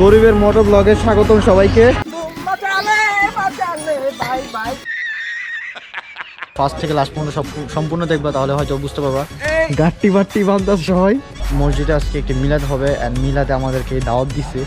গরিবের মোটর ব্লগে স্বাগতম সবাইকে। ফার্স্ট থেকে লাস্ট পর্যন্ত সব সম্পূর্ণ দেখবা তাহলে হয়তো বুঝতে পারবা। গাট্টি বাট্টি বান্দাস সবাই। মসজিদে আজকে একটি মিলাদ হবে অ্যান্ড মিলাদে আমাদেরকে দাওয়াত দিছে।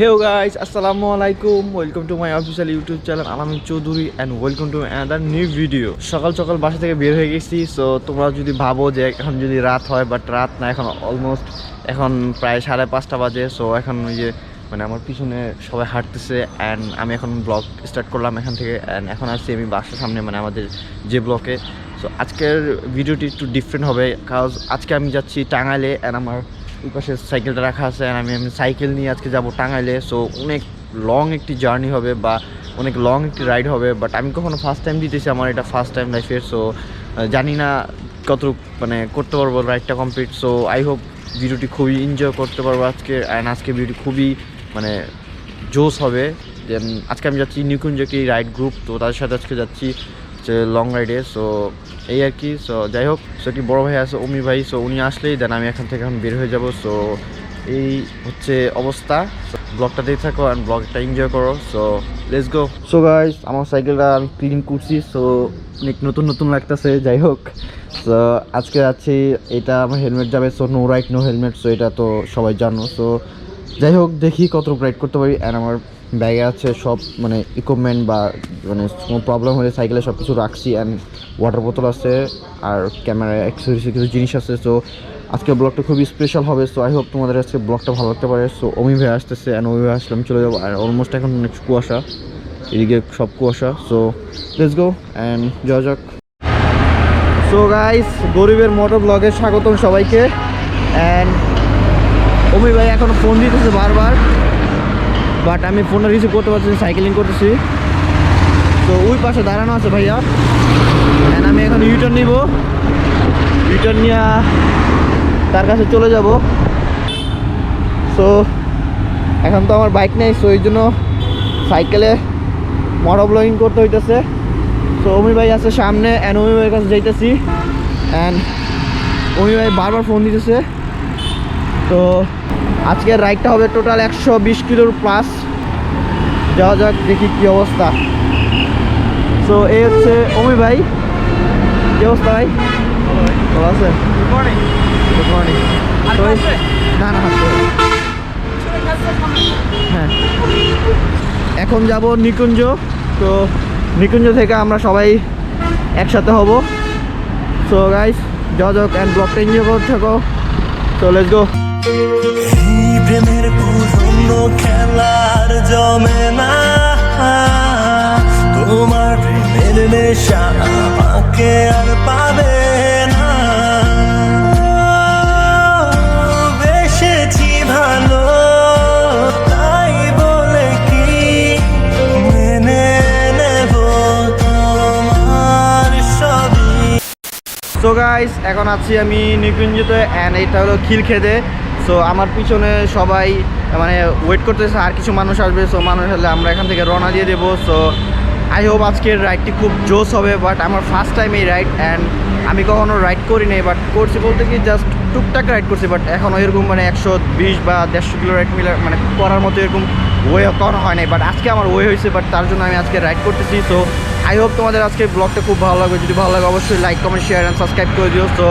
হেও গাইস আসসালামু আলাইকুম welcome to my official YouTube channel Alamin Chowdhury and welcome to another new video সকাল সকাল বাসা থেকে বের হয়ে গেছি সো তোমরা যদি ভাবো যে এখন যদি রাত হয় বাট রাত না, এখন অলমোস্ট এখন প্রায় সাড়ে পাঁচটা বাজে সো এখন ওই যে মানে আমার পিছনে সবাই হাঁটতেছে অ্যান্ড আমি এখন ব্লগ স্টার্ট করলাম এখান থেকে অ্যান্ড এখন আসছি আমি বাসার সামনে মানে আমাদের যে ব্লকে সো আজকের ভিডিওটি একটু ডিফারেন্ট হবে কাজ আজকে আমি যাচ্ছি টাঙ্গাইলে অ্যান্ড আমার ওই পাশে সাইকেলটা রাখা আছে আমি আমি সাইকেল নিয়ে আজকে যাব টাঙ্গাইলে। সো অনেক লং একটি জার্নি হবে বা অনেক লং একটি রাইড হবে বাট আমি কখনো ফার্স্ট টাইম দিতেছি আমার এটা ফার্স্ট টাইম লাইফের সো জানি না কত মানে করতে পারব রাইডটা কমপ্লিট সো আই হোপ ভিডিওটি খুবই এনজয় করতে পারব আজকে অ্যান্ড আজকে ভিডিওটি খুবই মানে জোস হবে। আজকে আমি যাচ্ছি নিকুঞ্জ কি রাইড গ্রুপ তো তাদের সাথে আজকে যাচ্ছি হচ্ছে লং রাইডে সো এই আর কি সো যাই হোক সো একটি বড়ো ভাই আছে অমি ভাই সো উনি আসলেই দেন আমি এখান থেকে এখন বের হয়ে যাব সো এই হচ্ছে অবস্থা ব্লগটা দেখে থাকো অ্যান্ড ব্লগটা এনজয় করো so let's go so guys আমার সাইকেলটা আমি ক্লিন করছি সো অনেক নতুন নতুন লাগতেছে যাই হোক সো আজকে যাচ্ছি এটা আমার হেলমেট যাবে so no right no helmet so এটা তো সবাই জানো সো যাই হোক, দেখি কত রাইড করতে পারি। অ্যান্ড আমার ব্যাগে আছে সব মানে ইকুইপমেন্ট বা মানে কোনো প্রবলেম হলে সাইকেলে সব কিছু রাখছি। অ্যান্ড ওয়াটার বোতল আছে, আর ক্যামেরা অ্যাক্সেসরিজ কিছু জিনিস আছে। সো আজকে ব্লগটা খুবই স্পেশাল হবে। সো আই হোপ তোমাদের আজকে ব্লগটা ভালো লাগতে পারে। সো অমি ভাই আসতেছে অ্যান্ড অমি ভাই আসলে আমি চলে যাব। আর অলমোস্ট এখন অনেক কুয়াশা। এদিকে সব কুয়াশা। সো লেটস গো অ্যান্ড জয় যাক। সো গাইস গরিবের মোটর ব্লগে স্বাগতম সবাইকে। অ্যান্ড অমি ভাই এখন ফোন দিতেছে বারবার বাট আমি ফোনটা রিসিভ করতে পারছি সাইকেলিং করতেছি। তো ওই পাশে দাঁড়ানো আছে ভাইয়া। অ্যান্ড আমি এখন ইউটার্ন নিব। ইউটার্ন নিয়ে তার কাছে চলে যাব। সো এখন তো আমার বাইক নেই সো এই জন্য সাইকেলে মোটর ব্লগিং করতে হইতেছে। সো অমি ভাই আছে সামনে অ্যান্ড অমি ভাইয়ের কাছে যাইতেছি। অ্যান্ড অমি ভাই বারবার ফোন দিতেছে। তো আজকের রাইডটা হবে টোটাল একশো বিশ কিলোর প্লাস। যাওয়া যাক দেখি কি অবস্থা। তো এই হচ্ছে অমি ভাই। কি অবস্থা ভাই? ভালো আছে? গুড মর্নিং না না হ্যাঁ। এখন যাব নিকুঞ্জ। তো নিকুঞ্জ থেকে আমরা সবাই একসাথে হব। সো গাইস যাওয়া যাক অ্যান্ড ব্লগটা এনজয় করতে থাকো। তো লেটস গো এই প্রেমের পুরনো খেলার জমে না তোমার প্রেমের নেশা আমাকে আর পাবে না। বেসেছি ভালো, তাই বলে কি মেনে নেব সবই? সো গাইস এখন আছি আমি নিকুঞ্জতে অ্যান্ড এটা হলো খিলখেদে। সো আমার পিছনে সবাই মানে ওয়েট করতেছে, আর কিছু মানুষ আসবে সো মানুষ হলে আমরা এখান থেকে রওনা দিয়ে দেবো। সো আই হোপ আজকের রাইডটি খুব জোস হবে বাট আমার ফার্স্ট টাইম এই রাইড অ্যান্ড আমি কখনো রাইড করি নাই বাট করছি বলতে কি জাস্ট টুকটাক রাইড করছি বাট এখনও এরকম মানে একশো বিশ বা দেড়শো কিলো রাইড মিলে মানে করার মতো এরকম ওয়ে কখনো হয় নাই। বাট আজকে আমার ওয়ে হয়েছে বাট তার জন্য আমি আজকে রাইড করতেছি। সো আই হোপ তোমাদের আজকে ব্লগটা খুব ভালো লাগবে। যদি ভালো লাগে, অবশ্যই like comment share and subscribe করে দিও। সো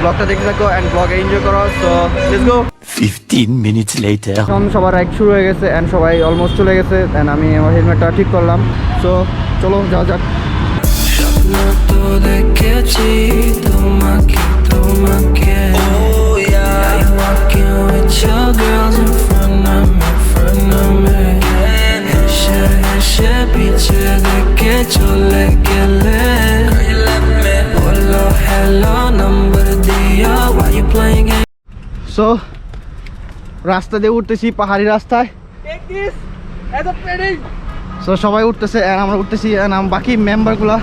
ব্লগটা দেখতে থাকো অ্যান্ড ব্লগে এনজয় করো so let's go 15 minutes later. এখন সবার রাইড শুরু হয়ে গেছে অ্যান্ড সবাই অলমোস্ট চলে গেছে অ্যান্ড আমি আমার হেলমেটটা ঠিক করলাম সো চলো যাওয়া যাক। স্বপ্ন তো দেখেছি তোমাকে তোমাকে। Oh yeah. You walking with your girls in front of me, front of me so রাস্তা দিয়ে উঠতেছি পাহাড়ি রাস্তায়। সো সবাই উঠতেছে আমরা উঠতেছি and আম- বাকি মেম্বারগুলো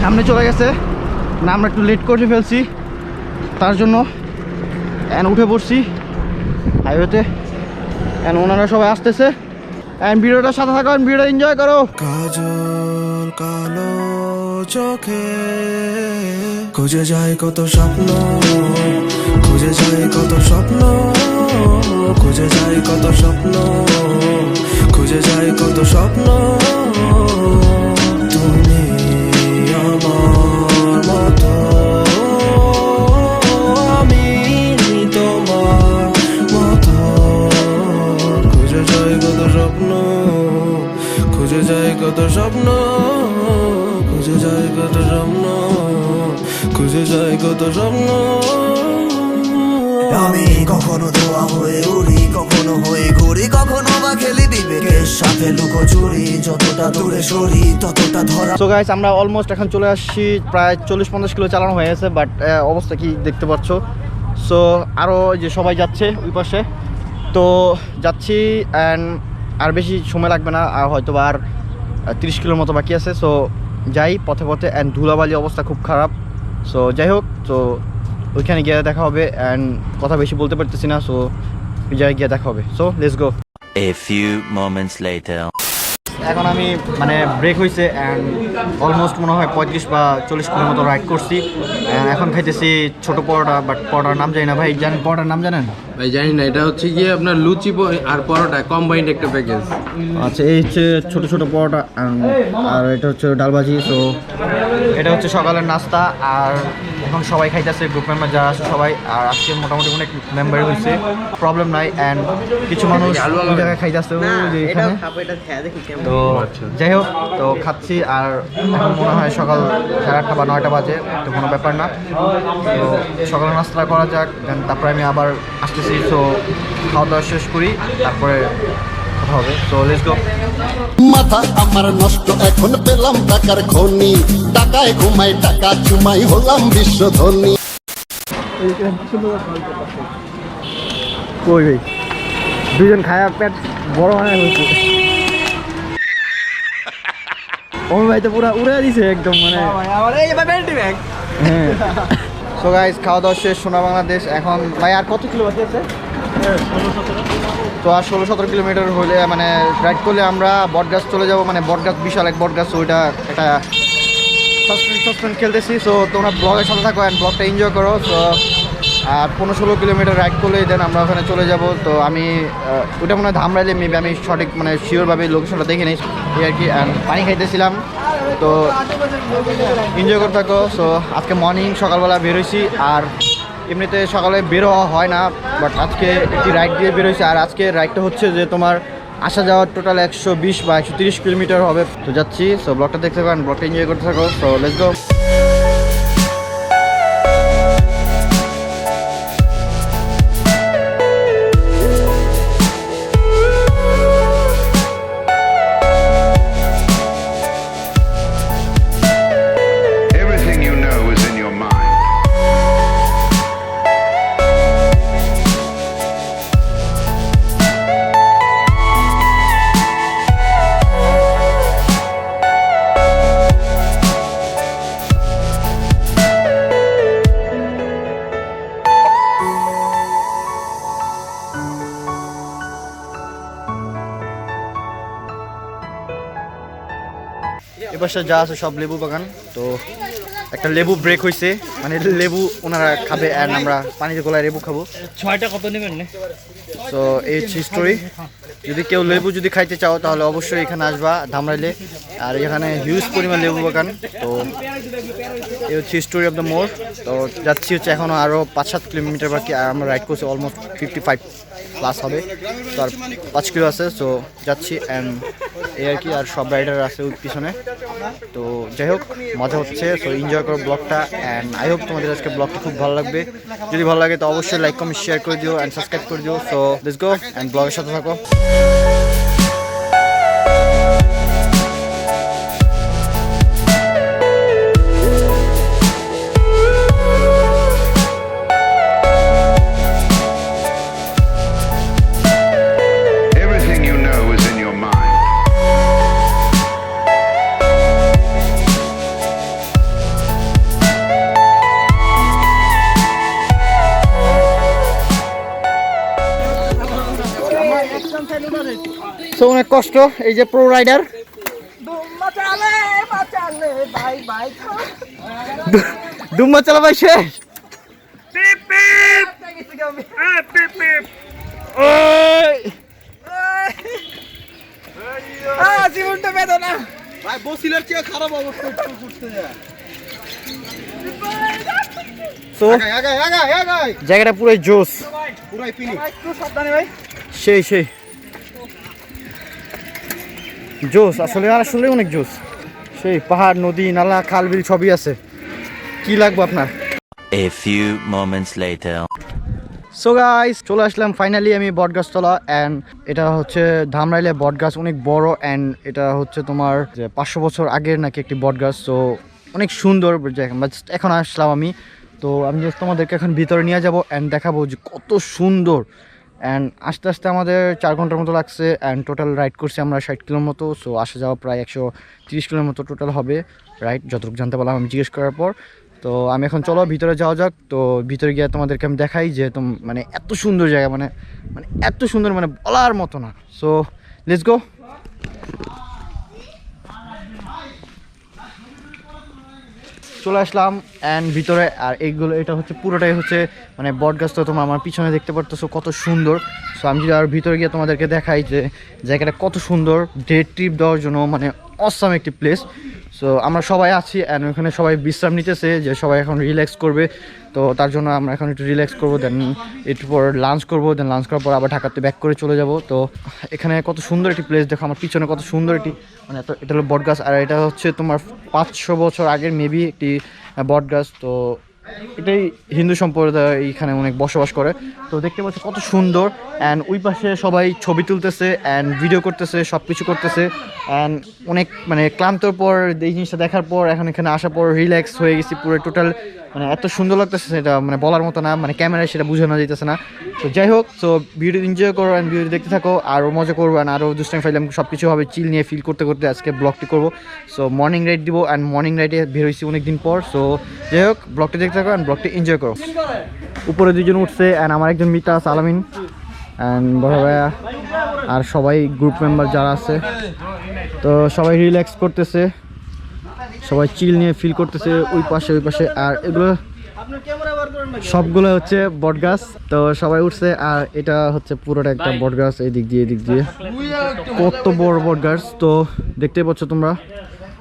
সামনে চলে গেছে। না আমরা একটু লেট করে ফেলছি। তার জন্য অ্যান্ড উঠে পড়ছি হাইওয়েতে অ্যান্ড ওনারা সবাই আসতেছে। অ্যান্ড ভিডিওটার সাথে থাকো ভিডিওটা এনজয় করো। কাজল কালো চোখে খুঁজে যায় কত স্বপ্ন। খুঁজে যায় কত স্বপ্ন, খুঁজে যায় কত স্বপ্ন, খুঁজে যায় কত স্বপ্ন। খুঁজে যায় কত স্বপ্ন, খুঁজে যায় কত স্বপ্ন, খুঁজে যায় কত স্বপ্ন। আমি কখনো ধোয়া হয়ে উড়ি, কখনো হয়ে ঘুরি, কখনো বা খেলি বিবেকের সাথে লুকোচুরি যতটা দূরে সরি, ততটা ধরা। সো গাইস আমরা অলমোস্ট এখন চলে আসছি, প্রায় চল্লিশ পঞ্চাশ কিলো চালানো হয়ে গেছে বাট অবস্থা কি দেখতে পাচ্ছ? সো আরও যে সবাই যাচ্ছে ওই পাশে। তো যাচ্ছি অ্যান্ড আর বেশি সময় লাগবে না, আর হয়তো আর তিরিশ কিলোর মতো বাকি আছে। সো যাই, পথে পথে অ্যান্ড ধুলাবালি অবস্থা খুব খারাপ। সো যাই হোক, তো ওইখানে গিয়ে দেখা হবে অ্যান্ড কথা বেশি বলতে পারতেছি না সো ওই জায়গায় গিয়ে দেখা হবে। So let's go A few moments later. এখন আমি মানে ব্রেক হয়েছে অ্যান্ড অলমোস্ট মনে হয় পঁয়ত্রিশ বা চল্লিশ কিলোর মতো রাইড করছি। And এখন খাইতেছি ছোট পরোটা বাট পরোটার নাম জানি না। ভাই জানেন পরোটার নাম জানেন? ভাই জানি না। এটা হচ্ছে গিয়ে আপনার লুচি আর পরোটা কম্বাইন্ড একটা প্যাকেজ আচ্ছা এই হচ্ছে ছোট ছোট পরোটা আর এটা হচ্ছে ডালবাজি তো এটা হচ্ছে সকালের নাস্তা আর এখন সবাই খাইতেছে গ্রুপ মেম্বার যারা আছে সবাই আর আজকে মোটামুটি অনেক মেম্বার হয়েছে প্রবলেম নাই অ্যান্ড কিছু মানুষ জায়গায় খাইতেছে যে এখানে। তো যাই হোক তো খাচ্ছি আর এখন মনে হয় সকাল সাড়ে আটটা বা নয়টা বাজে তো কোনো ব্যাপার না। তো সকালে নাস্তা করা যাক দেন তারপরে আমি আবার আসতেছি তো খাওয়া দাওয়া শেষ করি তারপরে কথা হবে। তো লেটস গো মাথা আমার নষ্ট এখন পেলাম টাকার খনি। টাকায় ঘুমাই টাকা চুমাই হলাম বিশ্ব ধনী কই ভাই? দুজন খায়া পেট বড় মানে হয়েছে। ওর ভাই তো পুরো উড়ে দিছে একদম মানে হ্যাঁ। সো গাইস খাওয়া দাওয়া শেষ সোনা বাংলাদেশ। এখন ভাই আর কত কিলো বাকি আছে? তো আর ষোলো সতেরো কিলোমিটার হলে মানে রাইড করলে আমরা বটগাছ চলে যাব মানে বটগাছ বিশাল এক বটগাছ, ওইটা একটা সাসপেন্স সাসপেন্স খেলতেছি। সো তোমরা ব্লগের সাথে থাকো অ্যান্ড ব্লগটা এনজয় করো। তো আর পনেরো ষোলো কিলোমিটার রাইড করলেই দেন আমরা ওখানে চলে যাব। তো আমি ওটা মনে হয় ধামরাইলে মেবি আমি সঠিক মানে শিওরভাবে লোকেশনটা দেখে নিই, এই আর কি পানি খাইতেছিলাম। তো এনজয় করতে থাকো। সো আজকে মর্নিং সকালবেলা বেরোইছি আর এমনিতে সকালে বের হওয়া হয় না বাট আজকে একটি রাইড দিয়ে বেরোইছি আর আজকে রাইডটা হচ্ছে যে তোমার আসা যাওয়ার টোটাল একশো বিশ বা একশো তিরিশ কিলোমিটার হবে। তো যাচ্ছি সো ব্লকটা দেখতে পান ব্লগটা এনজয় করতে থাকো সো লেটস গো এবার যা আছে সব লেবু বাগান। তো একটা লেবু ব্রেক হয়েছে মানে লেবু ওনারা খাবে অ্যান্ড আমরা পানিতে গোলায় লেবু খাব। ছয়টা কত নেবেন তো এই হিস্টোরি স্টোরি যদি কেউ লেবু যদি খাইতে চাও তাহলে অবশ্যই এখানে আসবা ধামরাইলে। আর এখানে হিউজ পরিমাণ লেবু বাগান। তো এই হচ্ছে স্টোরি অফ দ্য মোর তো যাচ্ছি হচ্ছে এখনও আরও পাঁচ সাত কিলোমিটার বাকি, আর আমরা রাইড করছি অলমোস্ট ফিফটি ফাইভ প্লাস হবে। তো আর পাঁচ কিলো আছে তো যাচ্ছি অ্যান্ড এই আর কি, আর সব রাইডার আছে ওই পিছনে। তো যাই হোক, মজা হচ্ছে সো এনজয় করো ব্লগটা অ্যান্ড আই হোপ তোমাদের আজকে ব্লগটা খুব ভালো লাগবে। যদি ভালো লাগে তো অবশ্যই লাইক কমেন্ট শেয়ার করে দিও অ্যান্ড সাবস্ক্রাইব করে দিও। সো লেটস গো অ্যান্ড ব্লগের সাথে থাকো। অনেক কষ্ট। এই যে প্রো রাইডার দুম্বা চালা ভাই শেষ! জীবনটা বেদনা ভাই বসিলের চেয়ে খারাপ অবস্থা একটু যায়। তো জায়গাটা পুরো জোস। পুরাই সেই সেই। জোস আসলে আর আসলে অনেক জোস। সেই পাহাড় নদী নালা খাল বিল সবই আছে। কি লাগবে আপনার? A few moments later. So guys চলে আসলাম ফাইনালি আমি বটগাছতলা অ্যান্ড এটা হচ্ছে ধামরাইলে বটগাছ অনেক বড় অ্যান্ড এটা হচ্ছে তোমার যে পাঁচশো বছর আগের নাকি একটি বটগাছ তো অনেক সুন্দর এখন আসলাম আমি তো আমি জাস্ট তোমাদেরকে এখন ভিতরে নিয়ে যাব অ্যান্ড দেখাবো যে কত সুন্দর অ্যান্ড আস্তে আস্তে আমাদের চার ঘণ্টার মতো লাগছে অ্যান্ড টোটাল রাইড করছি আমরা ষাট কিলোর মতো সো আসা যাওয়া প্রায় একশো তিরিশ কিলোর মতো টোটাল হবে রাইড যতটুকু জানতে পারলাম আমি জিজ্ঞেস করার পর। তো আমি এখন চলো ভিতরে যাওয়া যাক, তো ভিতরে গিয়ে তোমাদেরকে আমি দেখাই যে তো মানে এত সুন্দর জায়গা মানে মানে এত সুন্দর মানে বলার মতো না। সো লেটস গো চলে আসলাম অ্যান্ড ভিতরে আর এইগুলো, এটা হচ্ছে পুরোটাই হচ্ছে মানে বটগাছ তো তোমার আমার পিছনে দেখতে পারতেছো, কত সুন্দর। সো আমি যদি আর ভিতরে গিয়ে তোমাদেরকে দেখাই যে, জায়গাটা কত সুন্দর ডে ট্রিপ দেওয়ার জন্য মানে অসাম একটি প্লেস সো আমরা সবাই আছি অ্যান্ড ওখানে সবাই বিশ্রাম নিতেছে যে সবাই এখন রিল্যাক্স করবে। তো তার জন্য আমরা এখন একটু রিল্যাক্স করব দেন একটু পর লাঞ্চ করব দেন লাঞ্চ করার পর আবার ঢাকাতে ব্যাক করে চলে যাব। তো এখানে কত সুন্দর একটি প্লেস দেখো আমার পিছনে কত সুন্দর একটি মানে এত, এটা হলো বটগাছ। আর এটা হচ্ছে তোমার পাঁচশো বছর আগের মেবি একটি বটগাছ। তো এটাই হিন্দু সম্প্রদায় এইখানে অনেক বসবাস করে। তো দেখতে পাচ্ছি কত সুন্দর। অ্যান্ড ওই পাশে সবাই ছবি তুলতেছে অ্যান্ড ভিডিও করতেছে সব কিছু করতেছে। অ্যান্ড অনেক মানে ক্লান্তর পর এই জিনিসটা দেখার পর, এখন এখানে আসার পর রিল্যাক্স হয়ে গেছি পুরো টোটাল মানে এত সুন্দর লাগতেছে সেটা মানে বলার মতো না মানে ক্যামেরায় সেটা বোঝানো যাইতেছে না। তো যাই হোক, তো ভিডিও এনজয় করো অ্যান্ড ভিডিও দেখতে থাকো আরও মজা করব অ্যান্ড আরও দুষ্টাইম ফাইলাম সব কিছু হবে চিল নিয়ে ফিল করতে করতে আজকে ব্লগটি করব। সো মর্নিং রাইড দিব অ্যান্ড মর্নিং রাইডে বের হয়েছি অনেক দিন পর। সো যাই হোক ব্লগটি দেখতে থাকো অ্যান্ড ব্লগটি এনজয় করো। উপরে দুজন উঠছে অ্যান্ড আমার একজন মিতা আছে, আলামিন। অ্যান্ড বড় ভাইয়া আর সবাই গ্রুপ মেম্বার যারা আছে। তো সবাই রিল্যাক্স করতেছে। সবাই চিল নিয়ে ফিল করতেছে ওই পাশে ওই পাশে। আর এগুলো সবগুলো হচ্ছে বটগাছ তো সবাই উঠছে, আর এটা হচ্ছে পুরোটা একটা বটগাছ এই দিক দিয়ে এই দিক দিয়ে। কত বড় বটগাছ তো দেখতেই পাচ্ছ তোমরা।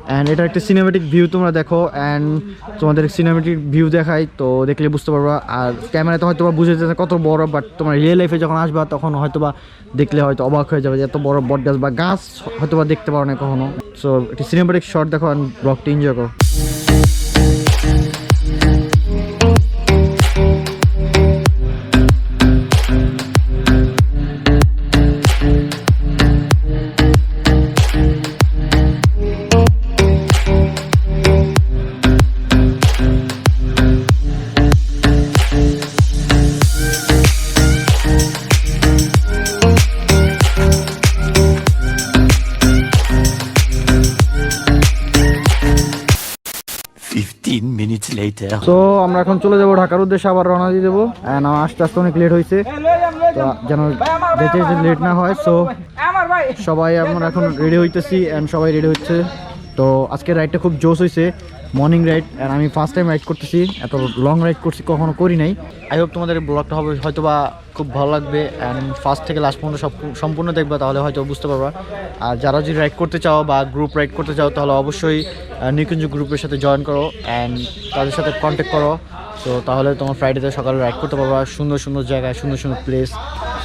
অ্যান্ড এটা একটা সিনেমেটিক ভিউ তোমরা দেখো। অ্যান্ড তোমাদের সিনেমেটিক ভিউ দেখাই, তো দেখলে বুঝতে পারবা। আর ক্যামেরাতে হয়তো বা বুঝে যেতে কত বড় বাট তোমার রিয়েল লাইফে যখন আসবা, তখন হয়তো বা দেখলে হয়তো অবাক হয়ে যাবে যে এত বড় বট গাছ বা গাছ হয়তো বা দেখতে পারো না কখনো। সো একটি সিনেমেটিক শট দেখো অ্যান্ড ব্লগটি এনজয় করো। তো আমরা এখন চলে যাব ঢাকার উদ্দেশ্যে, আবার রওনা দিয়ে দেবো। আস্তে আস্তে অনেক লেট হয়েছে। যেন যেতে যেতে লেট না হয় সো সবাই আমরা এখন রেডি হইতেছি অ্যান্ড সবাই রেডি হচ্ছে। তো আজকে রাইডটা খুব জোশ হয়েছে মর্নিং রাইড অ্যান্ড আমি ফার্স্ট টাইম রাইড করতেছি। এত লং রাইড করছি, কখনো করি নাই। আই হোপ তোমাদের ব্লগটা হবে হয়তো বা খুব ভালো লাগবে অ্যান্ড ফার্স্ট থেকে লাস্ট পর্যন্ত সব সম্পূর্ণ দেখবে, তাহলে হয়তো বুঝতে পারবা। আর যারা যদি রাইড করতে চাও বা গ্রুপ রাইড করতে চাও, তাহলে অবশ্যই নিকুঞ্জ গ্রুপের সাথে জয়েন করো অ্যান্ড তাদের সাথে কন্ট্যাক্ট করো। তো তাহলে তোমার ফ্রাইডেতে সকালে রাইড করতে পারবা। সুন্দর সুন্দর জায়গায়, সুন্দর সুন্দর প্লেস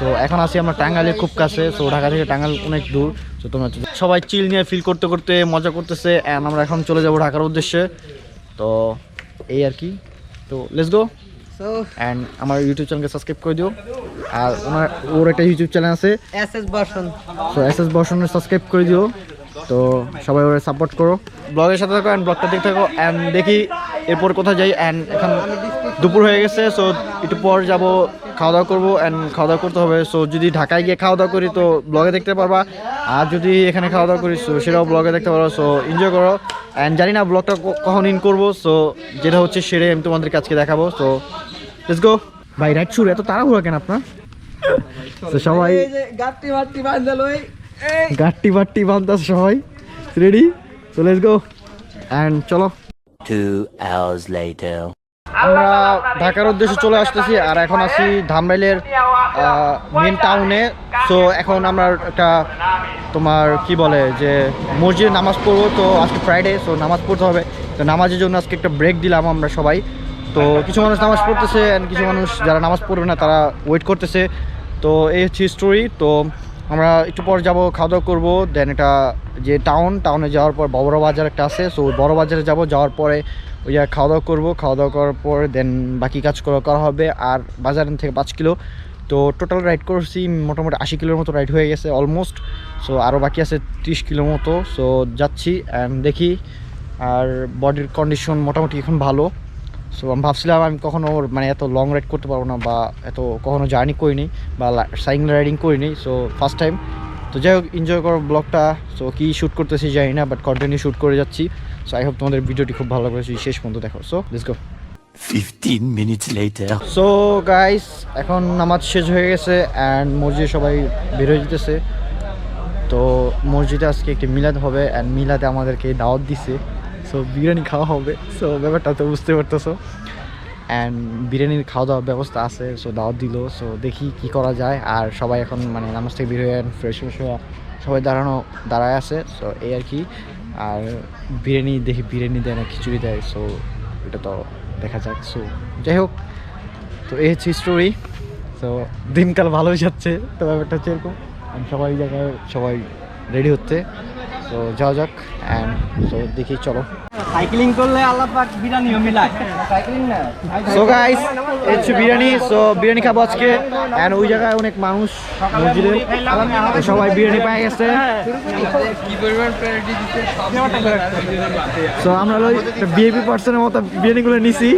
সো এখন আছি আমরা টাঙ্গাইলের খুব কাছে। সো ঢাকা থেকে টাঙ্গাইল অনেক দূর। তো তোমরা সবাই চিল নিয়ে ফিল করতে করতে মজা করতেছে। অ্যান্ড আমরা এখন চলে যাব ঢাকার উদ্দেশ্যে। তো এই আর কি। তো লেটস গো অ্যান্ড আমার ইউটিউব চ্যানেলকে সাবস্ক্রাইব করে দিও। আর ওনার ওর একটা ইউটিউব চ্যানেল আছে। S S Barshan. So S S বর্ষণের সাবস্ক্রাইব করে দিও। তো সবাই ওরা সাপোর্ট করো। ব্লগের সাথে থাকো অ্যান্ড ব্লগটা দেখতে থাকো। অ্যান্ড দেখি এরপর কোথায় যাই। অ্যান্ড এখন দুপুর হয়ে গেছে সো একটু পর যাব খাওয়া দাওয়া করব অ্যান্ড খাওয়া দাওয়া করতে হবে। সো যদি ঢাকায় গিয়ে খাওয়া দাওয়া করি তো ব্লগে দেখতে পারবা। আর যদি এখানে খাওয়া দাওয়া করি সো সেটাও ব্লগে দেখতে পারো সো এনজয় করো। অ্যান্ড জানি না ব্লগটা কখন ইন করব সো যেটা হচ্ছে সেটাই আমি তোমাদের কাছকে দেখাবো। সো লেটস গো ভাই রাইট শুরু এত তাড়াহুড়া কেন আপনার? তো সবাই এই যে গাত্রি মাত্রি বান্ধা গাট্টি বাট্টি বান্তাস সবাই। রেডি তো লেটস গো অ্যান্ড চলো। Two hours later. আমরা ঢাকার উদ্দেশ্যে চলে আসতেছি আর এখন আছি ধামরাইলের মেন টাউনে সো এখন আমরা একটা তোমার কি বলে যে মসজিদে নামাজ পড়ব তো আজকে ফ্রাইডে সো নামাজ পড়তে হবে। তো নামাজের জন্য আজকে একটা ব্রেক দিলাম আমরা সবাই। তো কিছু মানুষ নামাজ পড়তেছে অ্যান্ড কিছু মানুষ যারা নামাজ পড়বে না তারা ওয়েট করতেছে। তো এই হচ্ছে স্টোরি তো আমরা একটু পর যাব খাওয়া দাওয়া করব। দেন এটা যে টাউন টাউনে যাওয়ার পর বড় বাজার একটা আছে সো বড় বাজারে যাব যাওয়ার পরে জায়গায় খাওয়া দাওয়া করব, খাওয়া দাওয়া করার পর দেন বাকি কাজ করা হবে। আর বাজার থেকে পাঁচ কিলো। তো টোটাল রাইড করছি মোটামুটি আশি কিলোর মতো রাইড হয়ে গেছে অলমোস্ট সো আরও বাকি আছে ত্রিশ কিলো মতো। সো যাচ্ছি অ্যান্ড দেখি। আর বডির কন্ডিশন মোটামুটি এখন ভালো। সো আমি ভাবছিলাম আমি কখনো মানে এত লং রাইড করতে পারব না বা এত কখনো জার্নি করিনি বা সাইকেল রাইডিং করিনি। সো ফার্স্ট টাইম তো যাই হোক এনজয় করো ব্লগটা সো কী শ্যুট করতেছি জানি না বাট কন্টিনিউ শ্যুট করে যাচ্ছি। সো আই হোপ তোমাদের ভিডিওটি খুব ভালো লাগবে শেষ পর্যন্ত দেখো। So let's go Fifteen minutes later. So guys এখন নামাজ শেষ হয়ে গেছে অ্যান্ড মসজিদে সবাই বের হয়ে যেতেছে। তো মসজিদে আজকে একটি মিলাদ হবে অ্যান্ড মিলাদে আমাদেরকে দাওয়াত দিছে। সো বিরিয়ানি খাওয়া হবে। সো ব্যাপারটা তো বুঝতে পারতেছো। অ্যান্ড বিরিয়ানির খাওয়া দাওয়ার ব্যবস্থা আছে। সো দাওয়াত দিল। সো দেখি কি করা যায়। আর সবাই এখন মানে নামাজ থেকে বের হয়ে ফ্রেশ ফ্রেশ হয়ে সবাই দাঁড়ানো দাঁড়ায় আছে। সো এই আর কি। আর বিরিয়ানি দেখি বিরিয়ানি দেয় না, খিচুড়ি দেয় সো এটা তো দেখা যাক সো যাই হোক, তো এই হচ্ছে স্টোরি তো দিনকাল ভালোই যাচ্ছে, তো ব্যাপারটা হচ্ছে এরকম। আমি সবাই জায়গায় সবাই রেডি হচ্ছে। তো যাওয়া যাক অ্যান্ড তো দেখি চলো। সাইক্লিং করলে আল্লাহ পাক বিরিয়ানিও মিলায়। সাইক্লিং না। সো গাইস এই হচ্ছে বিরিয়ানি সো বিরিয়ানি খাব আজকে অ্যান্ড ওই জায়গায় অনেক মানুষ মসজিদে সবাই বিরিয়ানি পেয়ে গেছে। সো আমরা ওই বিএপি পার্সনের মতো বিরিয়ানিগুলো নিছি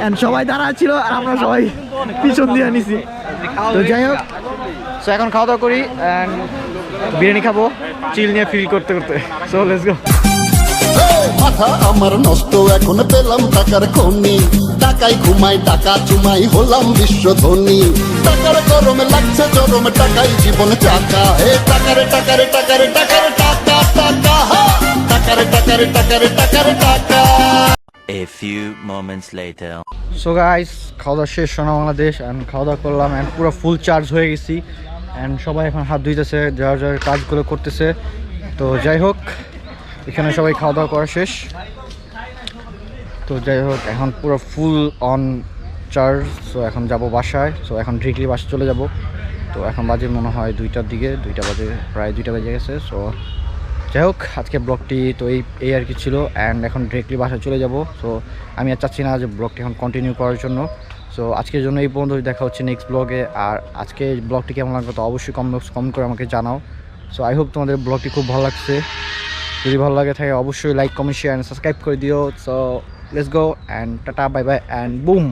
অ্যান্ড সবাই দাঁড়া ছিল আর আমরা সবাই পিছন দিয়ে নিছি। তো যাই হোক সো এখন খাওয়া দাওয়া করি অ্যান্ড বিরিয়ানি খাব চিল নিয়ে ফিল করতে করতে। সো লেটস গো মাথা আমার নষ্ট এখন পেলাম টাকার খনি। টাকাই ঘুমাই টাকা চুমাই হলাম বিশ্ব ধনী টাকার গরমে লাগছে চরম টাকাই জীবন চাকা। হে টাকারে টাকারে টাকারে টাকারে টাকা টাকা। টাকারে টাকারে টাকারে টাকারে টাকা। A few moments later. So guys খাওয়া দাওয়া শেষ সোনা বাংলাদেশ অ্যান্ড খাওয়া দাওয়া করলাম অ্যান্ড পুরো ফুল চার্জ হয়ে গেছি। অ্যান্ড সবাই এখন হাত ধুইতেছে, যার যার কাজগুলো করতেছে। তো যাই হোক, এখানে সবাই খাওয়া দাওয়া করা শেষ। তো যাই হোক, এখন পুরো ফুল অন চার্জ সো এখন যাব বাসায়। সো এখন ডিরেক্টলি বাসায় চলে যাব। তো এখন বাজে মনে হয় দুইটার দিকে, দুইটা বাজে, প্রায় দুইটা বেজে গেছে। সো যাই হোক, আজকে ব্লগটি তো এই এই আর কি ছিল। অ্যান্ড এখন ডিরেক্টলি বাসায় চলে যাব। সো আমি আর চাচ্ছি না যে ব্লগটি এখন কন্টিনিউ করার জন্য। সো আজকের জন্য এই পর্যন্ত দেখা হচ্ছে নেক্সট ব্লগে আর আজকে ব্লগটি কেমন লাগবে তো অবশ্যই কম কমেন্ট করে আমাকে জানাও। সো আই হোপ তোমাদের ব্লগটি খুব ভালো লাগছে। যদি ভালো লাগে থাকে অবশ্যই like comment share and subscribe করে দিও। So let's go and tata bye bye and boom